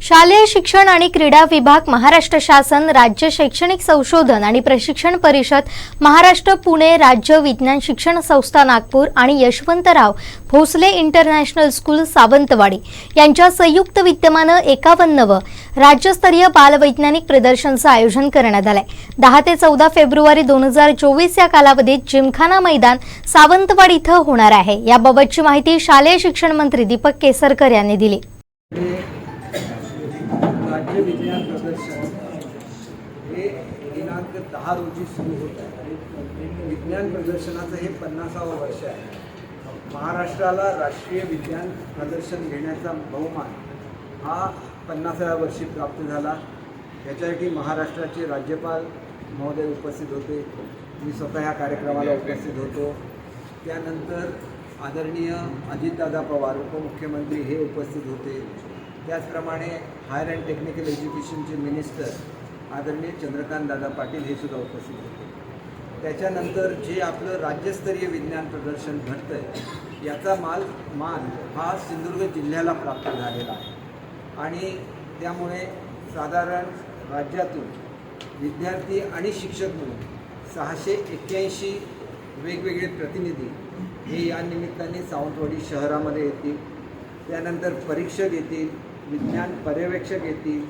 शालेय शिक्षण आणि क्रीडा विभाग महाराष्ट्र शासन राज्य शैक्षणिक संशोधन आणि प्रशिक्षण परिषद महाराष्ट्र पुणे राज्य विज्ञान शिक्षण संस्था नागपूर आणि यशवंतराव भोसले इंटरनॅशनल स्कूल सावंतवाडी. यांच्या संयुक्त विद्यमानं एकावन्नवं राज्यस्तरीय बालवैज्ञानिक प्रदर्शनचं आयोजन करण्यात आलंय. दहा ते चौदा फेब्रुवारी दोन हजार चोवीस या कालावधीत जिमखाना मैदान सावंतवाडी इथं होणार आहे. याबाबतची माहिती शालेय शिक्षण मंत्री दीपक केसरकर यांनी दिली. विज्ञान प्रदर्शन हे दिनांक दहा रोजी सुरू होत आहे. विज्ञान प्रदर्शनाचं हे पन्नासावं वर्ष आहे. महाराष्ट्राला राष्ट्रीय विज्ञान प्रदर्शन घेण्याचा बहुमान हा पन्नासाव्या वर्षी प्राप्त झाला. याच्यासाठी महाराष्ट्राचे राज्यपाल महोदय उपस्थित होते. मी स्वतः ह्या कार्यक्रमाला उपस्थित होतो. त्यानंतर आदरणीय अजितदादा पवार उपमुख्यमंत्री हे उपस्थित होते. त्याचप्रमाणे हायर अँड टेक्निकल एज्युकेशनचे मिनिस्टर आदरणीय चंद्रकांत दादा पाटील हे सुद्धा उपस्थित होते. त्याच्यानंतर जे आपलं राज्यस्तरीय विज्ञान प्रदर्शन घडतं आहे याचा माल मान हा सिंधुदुर्ग जिल्ह्याला प्राप्त झालेला आहे. आणि त्यामुळे साधारण राज्यातून विद्यार्थी आणि शिक्षक म्हणून सहाशे एक्क्याऐंशी वेगवेगळे प्रतिनिधी हे या निमित्ताने सावंतवाडी शहरामध्ये येतील. त्यानंतर परीक्षक येतील. विज्ञान पर्यवेक्षक येतील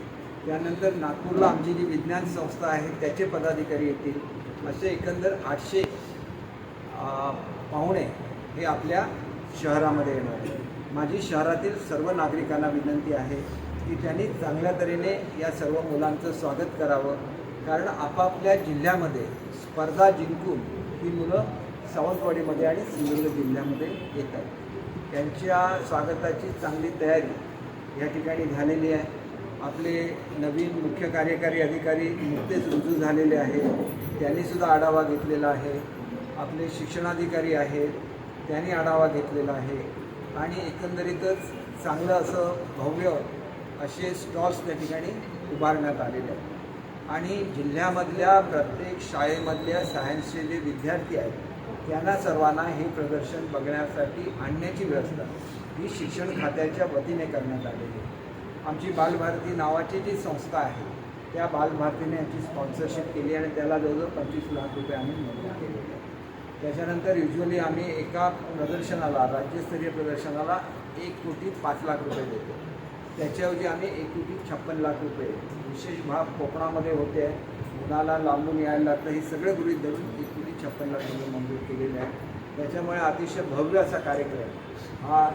त्यानंतर नागपूरला आमची जी विज्ञान संस्था आहे त्याचे पदाधिकारी येतील. असे एकंदर आठशे पाहुणे हे आपल्या शहरामध्ये येणार आहेत. माझी शहरातील सर्व नागरिकांना विनंती आहे की त्यांनी चांगल्या तऱ्हेने या सर्व मुलांचं स्वागत करावं. कारण आपापल्या जिल्ह्यामध्ये स्पर्धा जिंकून ही मुलं सावंतवाडीमध्ये आणि सिंधुदुर्ग जिल्ह्यामध्ये येतात त्यांच्या स्वागताची चांगली तयारी या ठिकाणी झालेली आहे. आपले नवीन मुख्य कार्यकारी अधिकारी नुकतेच रुजू झालेले आहेत. त्यांनीसुद्धा आढावा घेतलेला आहे. आपले शिक्षणाधिकारी आहेत. त्यांनी आढावा घेतलेला आहे. आणि एकंदरीतच चांगलं असं भव्य असे स्टॉल्स त्या ठिकाणी उभारण्यात आलेले आहेत. आणि जिल्ह्यामधल्या प्रत्येक शाळेमधल्या सायन्सचे जे विद्यार्थी आहेत त्यांना सर्वांना हे प्रदर्शन बघण्यासाठी आणण्याची व्यवस्था ही शिक्षण खात्याच्या वतीने करण्यात आलेली आहे. आमची बालभारती नावाची जी संस्था आहे त्या बालभारतीने याची स्पॉन्सरशिप केली आणि त्याला जवळजवळ पंचवीस लाख रुपये आम्ही मंजूर केलेले त्याच्यानंतर युजली आम्ही एका प्रदर्शनाला राज्यस्तरीय प्रदर्शनाला एक कोटी पाच लाख रुपये देतो. त्याच्याऐवजी आम्ही एक कोटी छप्पन लाख रुपये विशेष भाग कोकणामध्ये होते. मुलाला लांबून यायला लागतं हे सगळं गृहीत धरून एक कोटी छप्पन लाख रुपये मंजूर केलेले आहे. त्याच्यामुळे अतिशय भव्य असा कार्यक्रम हा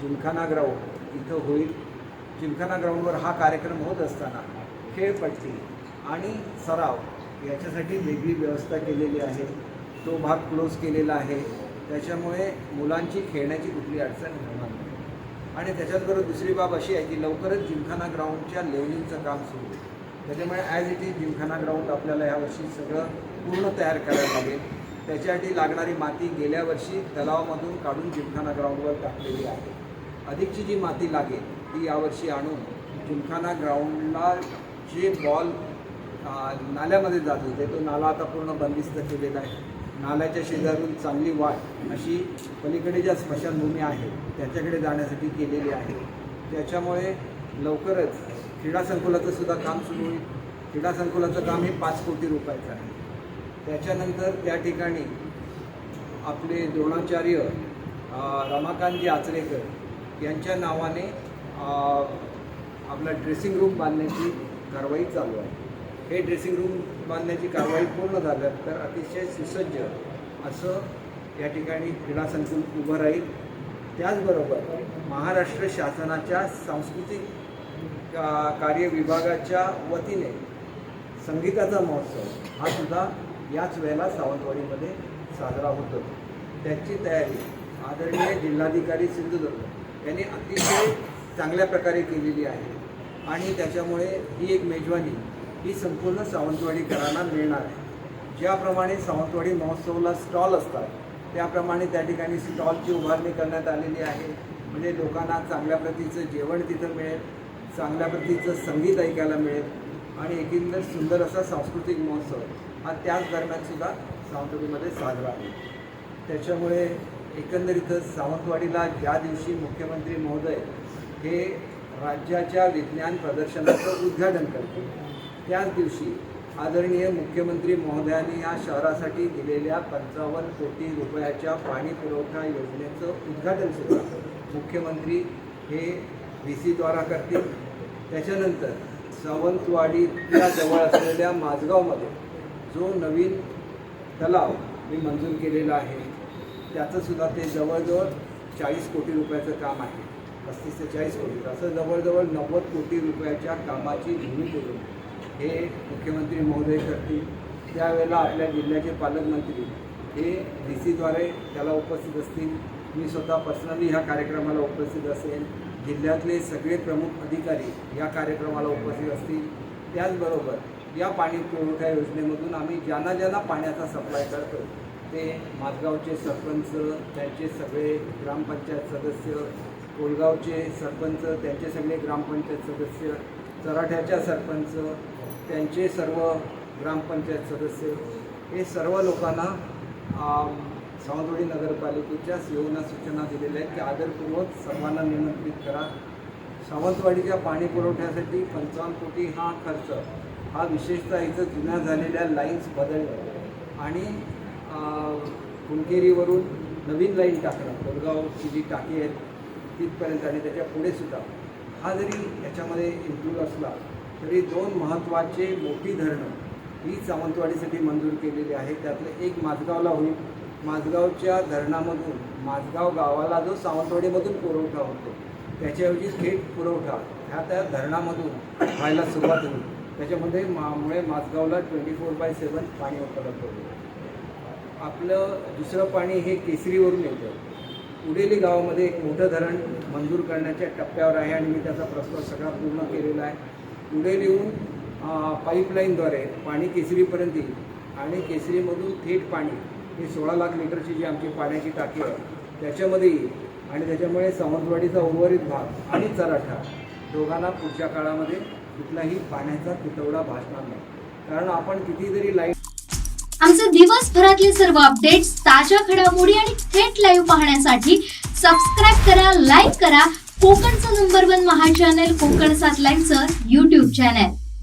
जिमखाना ग्राउंड इथं होईल. जिमखाना ग्राउंडवर हा कार्यक्रम होत असताना खेळपट्टी आणि सराव याच्यासाठी वेगळी व्यवस्था केलेली आहे. तो भाग क्लोज केलेला आहे. त्याच्यामुळे मुलांची खेळण्याची कुठली अडचण होणार नाही. आणि त्याच्याचबरोबर दुसरी बाब अशी आहे की लवकरच जिमखाना ग्राउंडच्या लेवलिंगचं काम सुरू आहे. त्याच्यामुळे as it is gymkhana ground आपल्याला ह्यावर्षी सगळं पूर्ण तयार करायला लागेल. त्याच्यासाठी लागणारी माती गेल्या वर्षी तलावामधून काढून जिमखाना ग्राउंडवर टाकलेली आहे. अधिकची जी माती लागेल ती यावर्षी आणून जिमखाना ग्राउंडला जे बॉल नाल्यामध्ये जात होते तो नाला आता पूर्ण बंदिस्त केलेला आहे. नाल्याच्या शेजारून चांगली वाट अशी पलीकडे ज्या स्मशानभूमी आहे त्याच्याकडे जाण्यासाठी केलेली आहे. त्याच्यामुळे लवकरच क्रीडा संकुलाचं सुद्धा काम सुरू होईल. क्रीडा संकुलाचं काम हे पाच कोटी रुपयाचं आहे. त्याच्यानंतर त्या ठिकाणी आपले द्रोणाचार्य रमाकांतजी आचरेकर यांच्या नावाने आपला ड्रेसिंग रूम बांधण्याची कारवाई चालू आहे. हे ड्रेसिंग रूम बांधण्याची कारवाई पूर्ण झाल्या तर अतिशय सुसज्ज असं या ठिकाणी क्रीडा संकुल उभं राहील. त्याचबरोबर महाराष्ट्र शासनाच्या सांस्कृतिक का कार्य विभागाच्या वतीने संगीताचा महोत्सव हा सुद्धा याच वेळेला सावंतवाडीमध्ये साजरा होतो त्याची तयारी आदरणीय जिल्हाधिकारी सिंधुदुर्ग यांनी अतिशय चांगल्या प्रकारे केलेली आहे आणि त्याच्यामुळे ही एक मेजवानी ही संपूर्ण सावंतवाडीकरांना मिळणार आहे. ज्याप्रमाणे सावंतवाडी महोत्सवला स्टॉल असतात त्याप्रमाणे त्या ठिकाणी स्टॉलची उभारणी करण्यात आलेली आहे. म्हणजे लोकांना चांगल्या प्रतीचं जेवण तिथं मिळेल चांगल्या प्रतीचं संगीत ऐकायला मिळेल आणि एकंदर सुंदर असा सांस्कृतिक महोत्सव. हा त्याच दरम्यानसुद्धा सावंतवाडीमध्ये साजरा आहे. त्याच्यामुळे एकंदरीतच सावंतवाडीला ज्या दिवशी मुख्यमंत्री महोदय हे राज्याच्या विज्ञान प्रदर्शनाचं उद्घाटन करतील त्याच दिवशी आदरणीय मुख्यमंत्री महोदयांनी या शहरासाठी दिलेल्या पंचावन्न कोटी रुपयाच्या पाणी पुरवठा योजनेचं उद्घाटन सुद्धा मुख्यमंत्री हे व्ही सीद्वारा करतील. त्याच्यानंतर सावंतवाडीच्या जवळ असलेल्या माझगावमध्ये जो नवीन तलाव मी मंजूर केलेला आहे त्याचंसुद्धा ते जवळजवळ चाळीस कोटी रुपयाचं काम आहे. पस्तीस ते चाळीस कोटी. असं जवळजवळ नव्वद कोटी रुपयाच्या कामाची भूमिपूजन हे मुख्यमंत्री महोदय करतील. त्यावेळेला आपल्या जिल्ह्याचे पालकमंत्री हे डी सीद्वारे त्याला उपस्थित असतील. मी स्वतः पर्सनली ह्या कार्यक्रमाला उपस्थित असेल. जिल्ह्यातले सगळे प्रमुख अधिकारी या कार्यक्रमाला उपस्थित असतील. त्याचबरोबर या पाणी पुरवठा योजनेमधून आम्ही ज्यांना ज्यांना पाण्याचा सप्लाय करतो ते माझगावचे सरपंच त्यांचे सगळे ग्रामपंचायत सदस्य कोलगावचे सरपंच त्यांचे सगळे ग्रामपंचायत सदस्य चराठ्याच्या सरपंच त्यांचे सर्व ग्रामपंचायत सदस्य हे सर्व लोकांना सावंतवाडी नगरपालिकेच्या सेवना सूचना दिलेल्या आहेत की आदरपूर्वक सर्वांना निमंत्रित करा. सावंतवाडीच्या पाणी पुरवठ्यासाठी पंचावन्न कोटी हा खर्च हा विशेषतः इथं जुन्या झालेल्या लाईन्स बदलणे आणि कुणकेरीवरून नवीन लाईन टाकणं कोलगावची जी टाकी आहेत तिथपर्यंत आणि त्याच्या पुढे सुद्धा. हा जरी याच्यामध्ये इन्क्लूड असला तरी दोन महत्त्वाचे मोठी धरणं ही सावंतवाडीसाठी मंजूर केलेली आहे. त्यातलं एक माझगावला होईल. माझगावच्या धरणामधून माझगाव गावाला जो सावंतवाडीमधून पुरवठा होतो त्याच्याऐवजी थेट पुरवठा ह्या त्या धरणामधून व्हायला सुरुवात होईल. त्याच्यामध्ये मामुळे माझगावला ट्वेंटी फोर बाय सेवन पाणी उपलब्ध होतं. आपलं दुसरं पाणी हे केसरीवरून येतं. उडेली गावामध्ये एक मोठं धरण मंजूर करण्याच्या टप्प्यावर आहे आणि मी त्याचा प्रस्ताव सगळा पूर्ण केलेला आहे. उडेलीहून पाईपलाईनद्वारे पाणी केसरीपर्यंत येईल आणि केसरीमधून थेट पाणी हे सोळा लाख लिटरची जी आमची पाण्याची टाकी आहे त्याच्यामध्ये येईल. आणि त्याच्यामुळे सावंतवाडीचा उर्वरित भाग आणि चराठा दोघांना पुढच्या काळामध्ये कुठलाही पाण्याचा तुटवडा भासणार नाही. कारण आपण किती जरी लाइट आमचे दिवसभरातले सर्व अपडेट्स ताज्या घडामोडी आणि थेट लाईव्ह पाहण्यासाठी सबस्क्राईब करा लाईक करा. कोकणचं number one Maha channel Kokan सात लाईव्हचं युट्यूब चॅनल